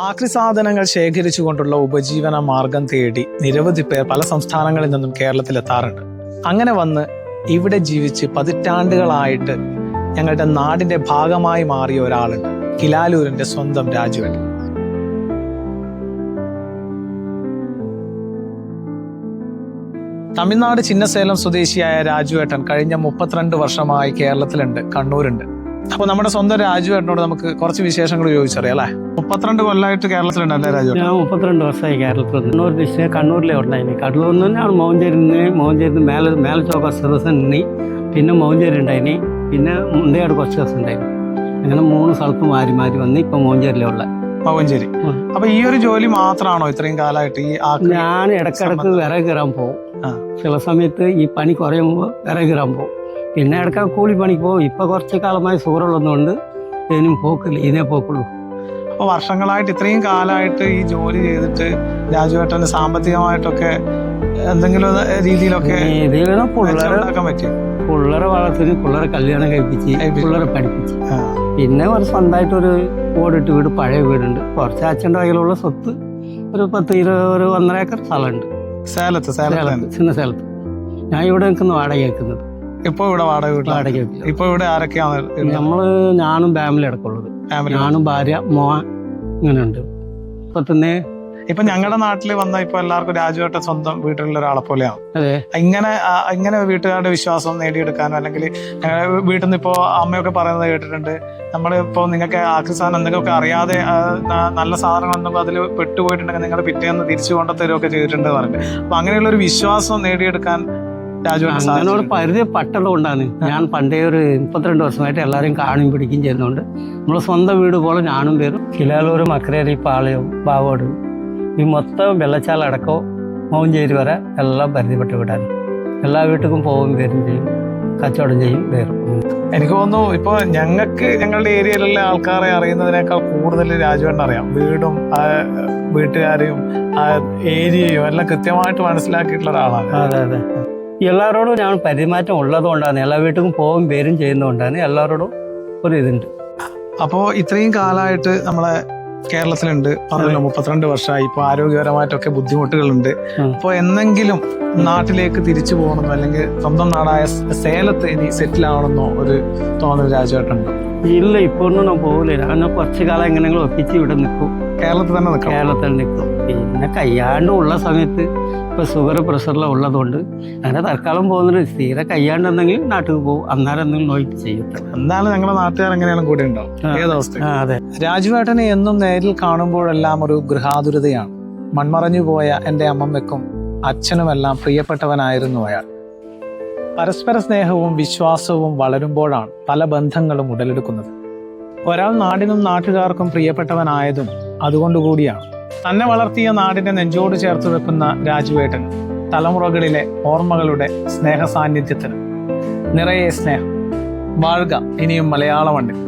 ആക്രി സാധനങ്ങൾ ശേഖരിച്ചുകൊണ്ടുള്ള ഉപജീവന മാർഗം തേടി നിരവധി പേർ പല സംസ്ഥാനങ്ങളിൽ നിന്നും കേരളത്തിൽ എത്താറുണ്ട് അങ്ങനെ വന്ന് ഇവിടെ ജീവിച്ച് പതിറ്റാണ്ടുകളായിട്ട് ഞങ്ങളുടെ നാടിന്റെ ഭാഗമായി മാറിയ ഒരാളുണ്ട്. കിലാലൂരിന്റെ സ്വന്തം രാജുവൻ തമിഴ്നാട് ചിന്നസേലം സ്വദേശിയായ രാജുവേട്ടൻ കഴിഞ്ഞ മുപ്പത്തിരണ്ട് വർഷമായി കേരളത്തിലുണ്ട് കണ്ണൂരുണ്ട്. അപ്പൊ നമ്മുടെ സ്വന്തം രാജുവേട്ടനോട് നമുക്ക് കുറച്ച് വിശേഷങ്ങൾ ചോദിച്ചറിയാം അല്ലെ? മുപ്പത്തിരണ്ട് കൊല്ലമായിട്ട് കേരളത്തിലുണ്ടല്ലേ രാജു ഞാൻ മുപ്പത്തിരണ്ട് വർഷമായി കേരളത്തിൽ കണ്ണൂർ ഡിസ്ട്രിക്ട് കണ്ണൂരിലെ ഉണ്ടായിരുന്നു കണ്ണൂരിൽ നിന്ന് ഞാൻ മോഞ്ചേരി നിന്ന് മോഞ്ചേരി നിന്ന് മേലെ മേലച്ചോക്ക ദിവസം നിന്നി പിന്നെ മോഞ്ചേരി ഉണ്ടായിനി പിന്നെ മുണ്ടയാട് കുറച്ച് ദിവസം ഉണ്ടായിരുന്നു അങ്ങനെ മൂന്ന് സ്ഥലത്ത് മാറി മാറി വന്ന് ഇപ്പൊ മോഞ്ചേരിയിലുള്ള ഉള്ള. ഉം. അപ്പൊ ഈ ഒരു ജോലി മാത്രമാണോ ഇത്രയും കാലമായിട്ട് ഈ ഞാൻ ഇടക്കിടക്ക് വിറക് കീറാൻ പോകും ചില സമയത്ത് ഈ പണി കുറയുമ്പോൾ വിറക് കീറാൻ പോകും പിന്നെ ഇടയ്ക്ക് കൂലി പണിക്ക് പോകും. ഇപ്പം കുറച്ച് കാലമായി സൂറുള്ളതുകൊണ്ട് ഇതിനും പോക്കില്ല ഇതിനെ പോക്കുള്ളൂ. അപ്പോൾ വർഷങ്ങളായിട്ട് ഇത്രയും കാലമായിട്ട് ഈ ജോലി ചെയ്തിട്ട് രാജുവേട്ടന് സാമ്പത്തികമായിട്ടൊക്കെ എന്തെങ്കിലും രീതിയിലൊക്കെ പിള്ളേരെ വളർത്തിന് പിള്ളേരെ കല്യാണം കഴിപ്പിച്ച്. പിള്ളേരെ പഠിപ്പിച്ച്. പിന്നെ ഒരു സ്വന്തമായിട്ടൊരു ഓടിട്ട് വീട് പഴയ വീടുണ്ട്. കുറച്ച് അച്ഛന്റെ കയ്യിലുള്ള സ്വത്ത് ഒരു പത്ത് ഇരുപത് ഒരു ഒന്നര ഏക്കർ സ്ഥലമുണ്ട്. സേലത്ത് സേലത്ത് സ്ഥലത്ത് ചിന്ന സ്ഥലത്ത് ഞാൻ ഇവിടെ നിൽക്കുന്ന വാടക നിൽക്കുന്നത്. ഇപ്പൊ ഇവിടെ വാടക വീട്ടിലാണ്. വാടക വീട്ടിൽ ഇപ്പൊ ഇവിടെ ആരൊക്കെയാണ് നമ്മൾ ഞാനും ഫാമിലി. അടക്കമുള്ളത് ഞാനും ഭാര്യ മോൻ ഇങ്ങനെ ഉണ്ട് ഇപ്പൊ തന്നെ ഇപ്പൊ ഞങ്ങളുടെ നാട്ടിൽ വന്ന ഇപ്പൊ എല്ലാവർക്കും രാജുവേട്ടൻ സ്വന്തം വീട്ടിലുള്ള ഒരാളെ പോലെയാണ്. അതെ. ഇങ്ങനെ ആ, ഇങ്ങനെ വീട്ടുകാരുടെ വിശ്വാസം നേടിയെടുക്കാനോ അല്ലെങ്കിൽ ഞങ്ങളുടെ വീട്ടിൽ നിന്ന് ഇപ്പോ അമ്മയൊക്കെ പറയുന്നത് കേട്ടിട്ടുണ്ട്. നമ്മൾ ഇപ്പോൾ നിങ്ങൾക്ക് ആക്രി സാധനം എന്തെങ്കിലുമൊക്കെ അറിയാതെ ആ, ന- നല്ല സാധനങ്ങൾ എന്തെങ്കിലും അതിൽ പെട്ടുപോയിട്ടുണ്ടെങ്കിൽ നിങ്ങൾ പിറ്റേന്ന് തിരിച്ചു കൊണ്ടുതരുമൊക്കെ ചെയ്തിട്ടുണ്ട് പറഞ്ഞു. അപ്പൊ അങ്ങനെയുള്ള ഒരു വിശ്വാസം നേടിയെടുക്കാൻ അങ്ങനോട് പരിധി പരിചയപ്പെട്ടത് കൊണ്ടാണ് ഞാൻ പണ്ടേ ഒരു മുപ്പത്തിരണ്ട് വർഷമായിട്ട് എല്ലാവരെയും കാണുകയും പിടിക്കുകയും ചെയ്യുന്നുണ്ട് നമ്മളെ സ്വന്തം വീട് പോലെ ഞാനും പേരും. കിലാലൂർ മക്കരേരി പാളയം പാവോട് ഈ മൊത്തം വെള്ളച്ചാൽ അടക്കവും മൗഞ്ചേരി വരെ എല്ലാം പരിചയപ്പെട്ട് വിടാൻ എല്ലാ വീട്ടിലും പോവും വരും ചെയ്യും കച്ചവടം ചെയ്യും വേറും എനിക്ക് തോന്നുന്നു ഇപ്പൊ ഞങ്ങൾക്ക് ഞങ്ങളുടെ ഏരിയയിലുള്ള ആൾക്കാരെ അറിയുന്നതിനേക്കാൾ കൂടുതൽ രാജുവേണ്ട അറിയാം. വീടും ആ വീട്ടുകാരെയും ആ ഏരിയയും എല്ലാം കൃത്യമായിട്ട് മനസ്സിലാക്കിയിട്ടുള്ള ഒരാളാണ്. അതെ അതെ. എല്ലാവരോടും ഞാൻ പരിമാറ്റം ഉള്ളതുകൊണ്ടാണ്. എല്ലാ വീട്ടിലും പോകും വരും ചെയ്യുന്നതുകൊണ്ടാണ് എല്ലാവരോടും ഒരു ഇതുണ്ട്. അപ്പോൾ ഇത്രയും കാലമായിട്ട് നമ്മളെ കേരളത്തിലുണ്ട്. പറഞ്ഞല്ലോ മുപ്പത്തിരണ്ട് വർഷമായി. ഇപ്പോൾ ആരോഗ്യപരമായിട്ടൊക്കെ ബുദ്ധിമുട്ടുകളുണ്ട്. അപ്പോൾ എന്നെങ്കിലും നാട്ടിലേക്ക് തിരിച്ചു പോകണമെന്നോ അല്ലെങ്കിൽ സ്വന്തം നാടായ സേലത്ത് ഇനി സെറ്റിൽ ആവണമെന്നോ ഒരു തോന്നൽ രാജുവേട്ടുണ്ടോ ഇല്ല ഇപ്പോൾ ഒന്നും ഞാൻ പോകില്ല ഞാൻ കുറച്ച് കാലം എങ്ങനെയെങ്കിലും ഒപ്പിച്ച് ഇവിടെ നിൽക്കും. കേരളത്തിൽ തന്നെ നിൽക്കും കേരളത്തിൽ നിൽക്കും. പിന്നെ കയ്യാണ്ടുള്ള സമയത്ത് ഇപ്പൊ ഷുഗർ പ്രഷറിലും ഉള്ളതുകൊണ്ട് അങ്ങനെ തൽക്കാലം പോകുന്നുണ്ട്. സ്ഥിര കയ്യാണ്ടെന്നെങ്കിൽ നാട്ടിൽ പോകും. അന്നേരം എന്തെങ്കിലും ചെയ്യും. എന്നാലും ഞങ്ങളുടെ നാട്ടുകാർ എങ്ങനെയാണ് കൂടെ ഉണ്ടാവും. അതെ. രാജുവേട്ടനെ എന്നും നേരിൽ കാണുമ്പോഴെല്ലാം ഒരു ഗൃഹാതുരതയാണ്. മൺമറഞ്ഞു പോയ എന്റെ അമ്മമ്മയ്ക്കും അച്ഛനുമെല്ലാം പ്രിയപ്പെട്ടവനായിരുന്നു അയാൾ. പരസ്പര സ്നേഹവും വിശ്വാസവും വളരുമ്പോഴാണ് പല ബന്ധങ്ങളും ഉടലെടുക്കുന്നത്. ഒരാൾ നാടിനും നാട്ടുകാർക്കും പ്രിയപ്പെട്ടവനായതും അതുകൊണ്ടുകൂടിയാണ്. തന്നെ വളർത്തിയ നാടിന്റെ നെഞ്ചോട് ചേർത്ത് വെക്കുന്ന രാജുവേട്ടൻ തലമുറകളിലെ ഓർമ്മകളുടെ സ്നേഹ സാന്നിധ്യത്തിന് നിറയെ സ്നേഹം. വാഴുക ഇനിയും മലയാളമണ്ണിൽ